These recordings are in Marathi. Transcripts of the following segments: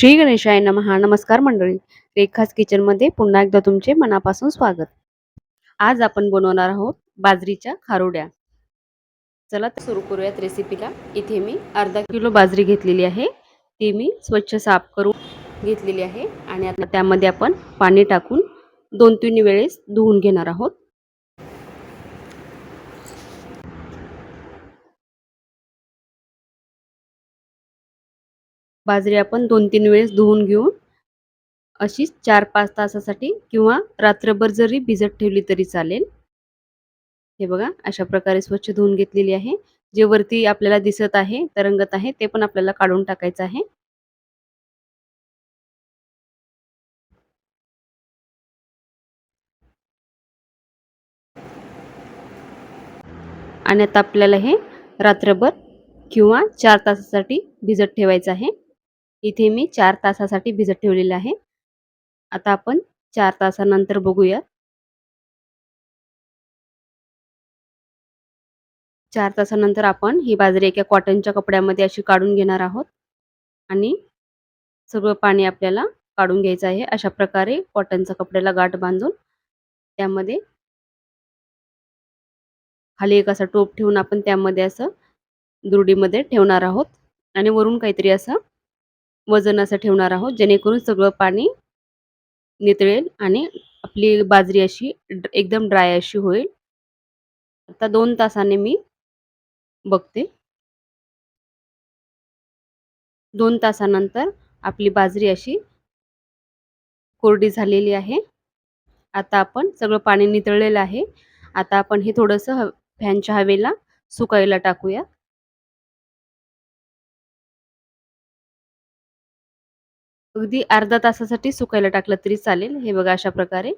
श्री गणेशाय महा नमस्कार मंडळी. रेखाज किचनमध्ये पुन्हा एकदा तुमचे मनापासून स्वागत. आज आपण बनवणार आहोत बाजरीच्या खारोड्या. चला तर सुरू करूयात रेसिपीला इथे मी अर्धा किलो बाजरी घेतलेली आहे. ती मी स्वच्छ साफ करून घेतलेली आहे. आणि आता त्यामध्ये आपण पाणी टाकून दोन तीन वेळेस धुवून घेणार आहोत. बाजरी आपण दोन तीन वेळेस धुवून घेऊन अशीच चार पाच तासासाठी किंवा रात्रभर जरी भिजत ठेवली तरी चालेल. हे बघा अशा प्रकारे स्वच्छ धुवून घेतलेली आहे. जे वरती आपल्याला दिसत आहे तरंगत आहे ते पण आपल्याला काढून टाकायचं आहे. आणि आता आपल्याला हे रात्रभर किंवा चार तासासाठी भिजत ठेवायचं आहे. इथे मी चार तासासाठी भिजत ठेवलेलं आहे. आता आपण चार तासानंतर बघूया. चार तासानंतर आपण ही बाजरी एका कॉटनच्या कपड्यामध्ये अशी काढून घेणार आहोत. आणि सगळं पाणी आपल्याला काढून घ्यायचं आहे. अशा प्रकारे कॉटनचा कपड्याला गाठ बांधून त्यामध्ये खाली एक असा टोप ठेवून आपण त्यामध्ये असं दुरडीमध्ये ठेवणार आहोत. आणि वरून काहीतरी असं वजन असं ठेवणार आहोत जेणेकरून सगळं पाणी नितळेल आणि आपली बाजरी अशी एकदम ड्राय अशी होईल. आता दोन तासाने मी बघते. दोन तासानंतर आपली बाजरी अशी कोरडी झालेली आहे. आता आपण सगळं पाणी नितळलेलं आहे. आता आपण हे थोडंसं फॅनच्या हवेला सुकायला टाकूया. अगदी अर्धा तासासाठी सुकायला टाकलं तरी चालेल हे बघा अशा प्रकारे.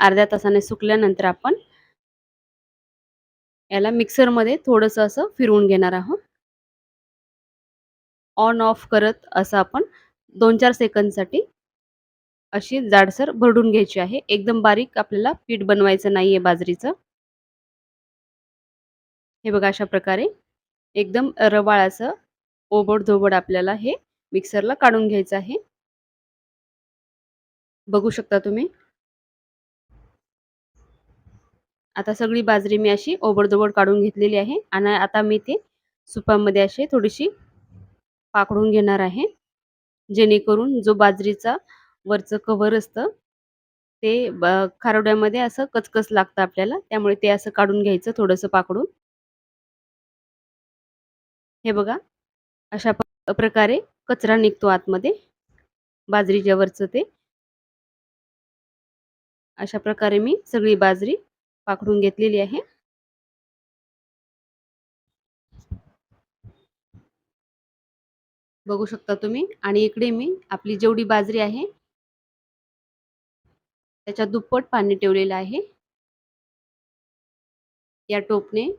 अर्ध्या तासाने सुकल्यानंतर आपण याला मिक्सरमध्ये थोडंसं असं फिरवून घेणार आहोत. ऑन ऑफ करत असं आपण दोन चार सेकंदसाठी अशी जाडसर भरडून घ्यायची आहे. एकदम बारीक आपल्याला पीठ बनवायचं नाही आहे बाजरीचं. हे बघा अशा प्रकारे. एकदम रवाळ असं ओबड आपल्याला हे मिक्सरला काढून घ्यायचं आहे. बघू शकता तुम्ही. आता सगळी बाजरी मी अशी ओबडधोबड काढून घेतलेली आहे आणि आता मी ते सुपामध्ये अशी थोडीशी पाकडून घेणार आहे. जेणेकरून जो बाजरीचा वरचं कव्हर असतं ते खारोड्यामध्ये असं कचकच लागतं आपल्याला त्यामुळे ते असं काढून घ्यायचं थोडंसं पाकडून. हे बघा. अशा प्रकारे कचरा निघतो आतमध्ये. बाजरीच्या वरचं ते. अशा प्रकारे मी सगळी बाजरी पाकडून घेतलेली आहे. बघू शकता तुम्ही. आणि इकडे मी आपली जेवढी बाजरी आहे त्याच्यात दुप्पट पाणी ठेवलेलं आहे. या टोपने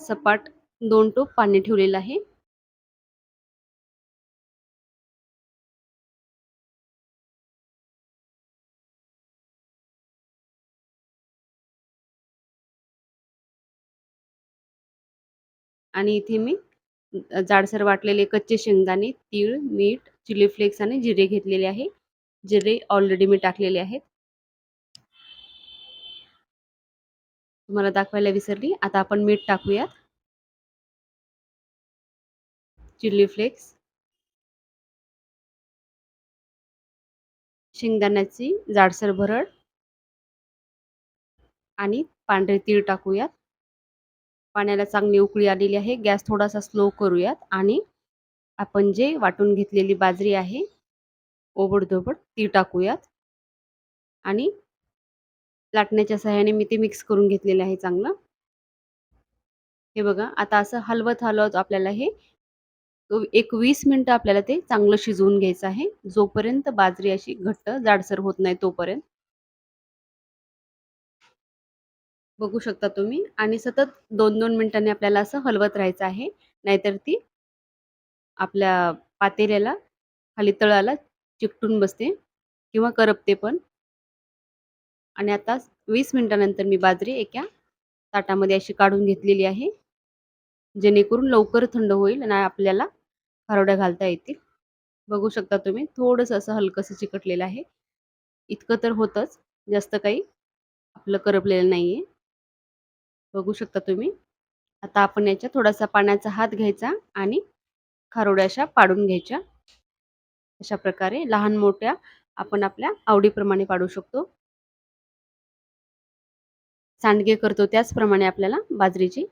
सपाट दोन टोप पाणी ठेवलेलं आहे. आणि इथे मी जाडसर वाटलेले कच्चे शेंगदाणे तीळ मीठ चिली फ्लेक्स आणि जिरे घेतलेले आहे. जिरे ऑलरेडी मी टाकलेले आहेत. तुम्हाला दाखवायला विसरली. आता आपण मीठ टाकूयात. Chilli flakes. शेंगदाण्याची जाडसर भरड. आणि पांढरे तीळ टाकूयात. पाण्याला चांगली उकळी आलेली आहे. गॅस थोडासा स्लो करूयात. आणि आपण जे वाटून घेतलेली बाजरी आहे ओबडधोबड ती टाकूयात. आणि लाटण्याच्या सहाय्याने मी ते मिक्स करून घेतलेले आहे चांगलं. हे बघा आता असं हलवत हलवत आपल्याला हे एक वीस मिनटं आपल्याला ते चांगलं शिजवून घ्यायचं आहे. जोपर्यंत बाजरी अशी घट्ट जाडसर होत नाही तोपर्यंत. बघू शकता तुम्ही. आणि सतत दोन दोन मिनिटांनी आपल्याला असं हलवत राहायचं आहे. नाहीतर ती आपल्या पातेल्याला खाली तळाला चिकटून बसते किंवा करपते पण. आणि आता वीस मिनिटानंतर मी बाजरी एका ताटामध्ये अशी काढून घेतलेली आहे. जेणेकरून लवकर थंड होईल आणि आपल्याला खारोड्या घालता येतील. बघू शकता तुम्ही थोडंसं असं हलकंसं चिकटलेलं आहे. इतकं तर होतंच जास्त काही आपलं करपलेलं नाही आहे बघू शकता तुम्ही. आता आपण याच्या थोडासा पाण्याचा हात घ्यायचा आणि खारोड्या अशा पाडून घ्यायच्या. अशा प्रकारे लहान मोठ्या आपण आपल्या आवडीप्रमाणे पाडू शकतो. सांडगे करतो त्याचप्रमाणे आपल्याला बाजरीची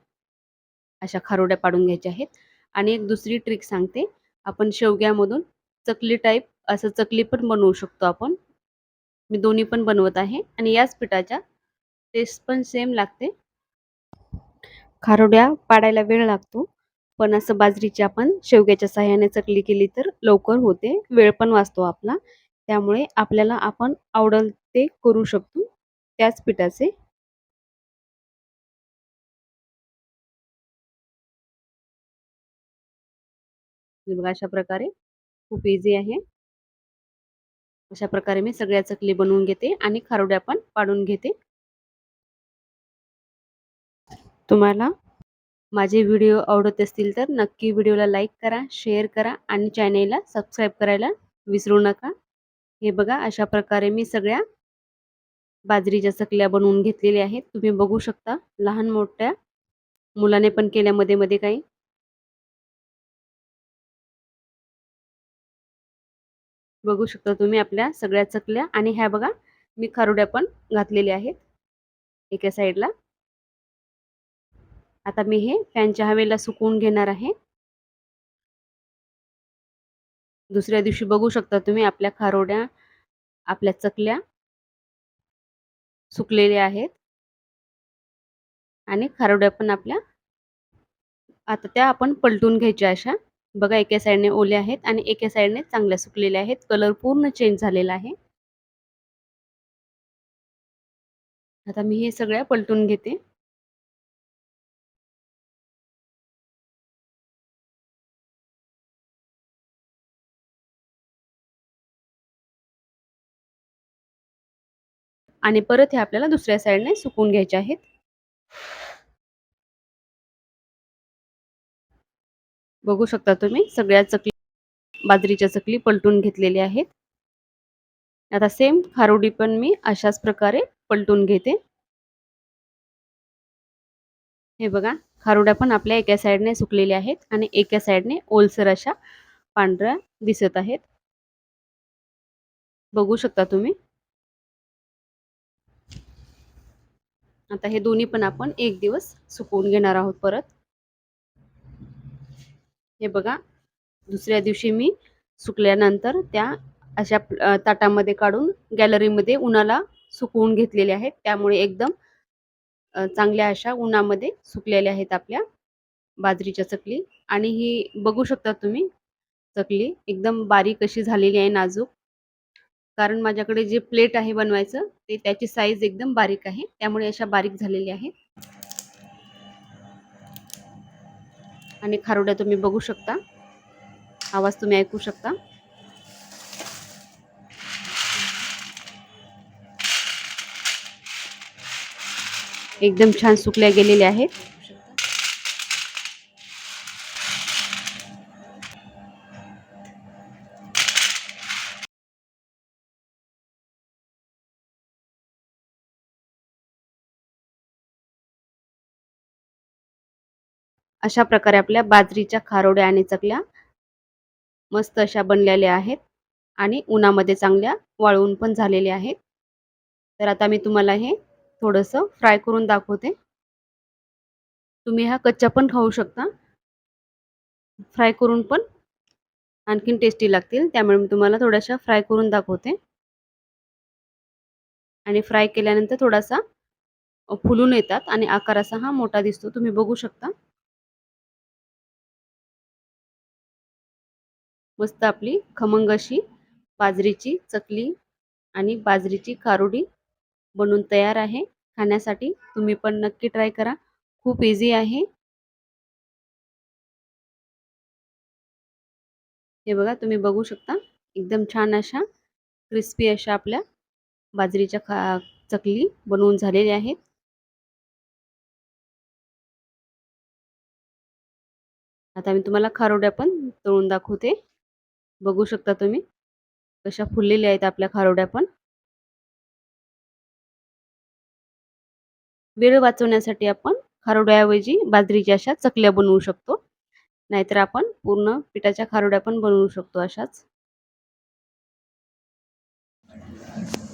अशा खारोड्या पाडून घ्यायच्या आहेत. आणि एक दुसरी ट्रिक सांगते. आपण शेवग्यामधून चकली टाईप असं चकली पण बनवू शकतो आपण. मी दोन्ही पण बनवत आहे आणि याच पिठाच्या टेस्ट पण सेम लागते. खारोड्या पाडायला वेळ लागतो. पण असं बाजरीची आपण शेवग्याच्या सहाय्याने चकली केली तर लवकर होते. वेळ पण वाचतो आपला. त्यामुळे आपल्याला आपण आवडल ते करू शकतो. त्याच पिठाचे म्हणजे बघा अशा प्रकारे खूप इझी आहे. अशा प्रकारे मी सगळ्या चकली बनवून घेते आणि खारोड्या पण पाडून घेते. तुम्हाला माझे व्हिडिओ आवडत असतील तर नक्की व्हिडिओला लाईक करा शेअर करा आणि चॅनेलला सबस्क्राईब करायला विसरू नका. हे बघा अशा प्रकारे मी सगळ्या बाजरीच्या चकल्या बनवून घेतलेल्या आहेत. तुम्ही बघू शकता लहान मोठ्या मुलाने पण केल्या मध्ये मध्ये काही. बघू शकता तुम्ही आपल्या सगळ्या चकल्या. आणि ह्या बघा मी खारुड्या पण घातलेल्या आहेत एका साईडला आता मी हे फॅनच्या हवेला सुकवून घेणार आहे. दुसऱ्या दिवशी बघू शकता तुम्ही आपल्या खारोड्या आपल्या चकल्या सुकलेल्या आहेत. आणि खारोड्या पण आपल्या आता त्या आपण पलटून घ्यायच्या अशा. बघा एका साईडने ओल्या आहेत आणि एका साईडने चांगल्या सुकलेल्या आहेत. कलर पूर्ण चेंज झालेला आहे. आता मी हे सगळ्या पलटून घेते. आणि परत हे आपल्याला दुसऱ्या साईडने सुकून घ्यायचे आहेत. बघू शकता तुम्ही. सगळ्या चकली बाजरीच्या चकली पलटून घेतलेल्या आहेत. आता सेम खारोडी पण मी अशाच प्रकारे पलटून घेते. हे बघा खारोड्या पण आपल्या एका साईडने सुकलेल्या आहेत आणि एका साईडने ओलसर अशा पांढऱ्या दिसत आहेत. बघू शकता तुम्ही. आता हे दोन्ही पण आपण एक दिवस सुकवून घेणार आहोत परत. हे बघा. दुसऱ्या दिवशी मी सुकल्यानंतर त्या अशा ताटामध्ये काढून गॅलरीमध्ये उन्हाला सुकवून घेतलेले आहेत. त्यामुळे एकदम चांगल्या अशा उन्हामध्ये सुकलेल्या आहेत आपल्या बाजरीच्या चकली. आणि ही बघू शकता तुम्ही चकली एकदम बारीक अशी झालेली आहे नाजूक. कारण माझ्याकडे जे प्लेट आहे बनवायचं ते त्याची साईज एकदम बारीक आहे. त्यामुळे अशा बारीक झालेल्या आहेत. आणि खारोड्या तुम्ही बघू शकता. आवाज तुम्ही ऐकू शकता. एकदम छान सुकल्या गेलेल्या आहेत. अशा प्रकारे आपल्या बाजरीच्या खारोड्या आणि चकल्या मस्त अशा बनलेल्या आहेत. आणि उन्हामध्ये चांगल्या वाळवून पण झालेल्या आहेत. तर आता मी तुम्हाला हे थोडंसं फ्राय करून दाखवते. तुम्ही हा कच्चा पण खाऊ शकता. फ्राय करून पण आणखीन टेस्टी लागतील. त्यामुळे मी तुम्हाला थोड्याशा फ्राय करून दाखवते. आणि फ्राय केल्यानंतर थोडासा फुलून येतात आणि आकार असा हा मोठा दिसतो. तुम्ही बघू शकता. मस्त आपली खमंग अशी बाजरीची चकली आणि बाजरीची खारोडी बनून तयार आहे. खाण्यासाठी तुम्ही पण नक्की ट्राय करा. खूप इझी आहे. हे बघा तुम्ही बघू शकता. एकदम छान अशा क्रिस्पी अशा आपल्या बाजरीच्या खा चकली बनवून झालेल्या आहेत. आता मी तुम्हाला खारोड्या पण तळून दाखवते. बघू शकता तुम्ही. कशा फुललेल्या आहेत आपल्या खारोड्या पण. वेळ वाचवण्यासाठी आपण खारोड्याऐवजी बाजरीच्या अशा चकल्या बनवू शकतो. नाहीतर आपण पूर्ण पिठाच्या खारोड्या पण बनवू शकतो अशाच.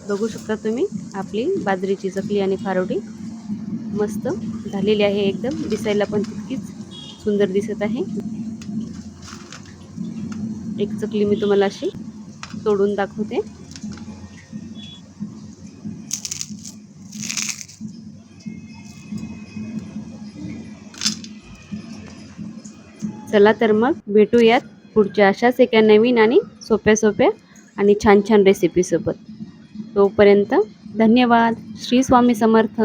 बघू शकता तुम्ही आपली बाजरीची चकली आणि खारोडी मस्त झालेली आहे एकदम. दिसायला पण तितकीच सुंदर दिसत आहे. एक चकली मी तुम्हाला अशी तोडून दाखवते. चला तर मग भेटूयात पुढच्या अशाच एका नवीन आणि सोप्या सोप्या आणि छान छान रेसिपीसोबत तोपर्यंत धन्यवाद. श्री स्वामी समर्थ.